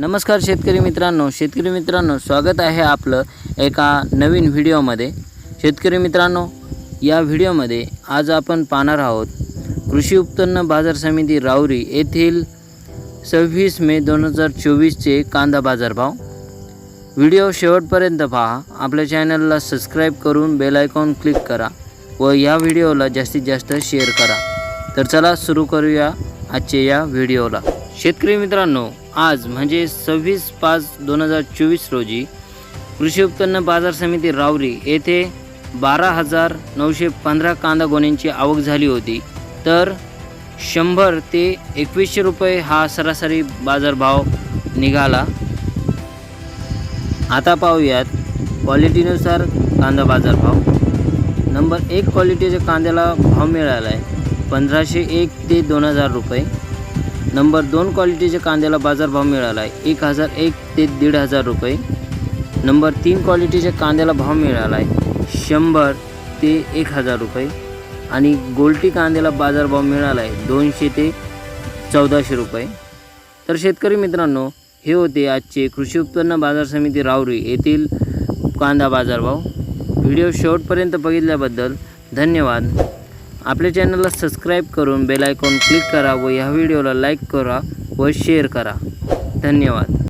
नमस्कार शेतकरी मित्रांनो शेतकरी मित्रांनो स्वागत आहे आपलं एका नवीन व्हिडिओमध्ये. शेतकरी मित्रांनो या व्हिडिओमध्ये आज आपण पाहणार आहोत कृषी उत्पन्न बाजार समिती राऊरी येथील सव्वीस मे दोन हजार चोवीसचे कांदा बाजारभाव. व्हिडिओ शेवटपर्यंत पहा आपल्या चॅनलला सबस्क्राईब करून बेल आयकॉन क्लिक करा व या व्हिडिओला जास्तीत जास्त शेअर करा. तर चला सुरू करूया आजच्या या व्हिडिओला. शेतकरी मित्रांनो आज म्हणजे सव्वीस पाच दोन हजार चोवीस रोजी कृषी उत्पन्न बाजार समिती रावरी येथे बारा हजार नऊशे पंधरा कांदा गोण्यांची आवक झाली होती. तर शंभर ते एकवीसशे रुपये हा सरासरी बाजारभाव निघाला. आता पाहूयात क्वालिटीनुसार कांदा बाजारभाव. नंबर एक क्वालिटीच्या कांद्याला भाव मिळाला आहे पंधराशे एक ते दोन हजार रुपये. नंबर दोन क्वालिटीच्या कांद्याला बाजारभाव मिळाला आहे. एक हजार एक ते दीड हजार रुपये. नंबर तीन क्वालिटीच्या कांद्याला भाव मिळाला आहे. शंभर ते एक हजार रुपये. आणि गोल्टी कांद्याला बाजारभाव मिळाला आहे दोनशे ते चौदाशे रुपये. तर शेतकरी मित्रांनो हे होते आजचे कृषी उत्पन्न बाजार समिती रावरी येथील कांदा बाजारभाव. व्हिडिओ शेवटपर्यंत बघितल्याबद्दल धन्यवाद. आपल्या चॅनलला सबस्क्राईब करून बेल आयकॉन क्लिक करा व ह्या व्हिडिओला लाईक करा व शेअर करा. धन्यवाद.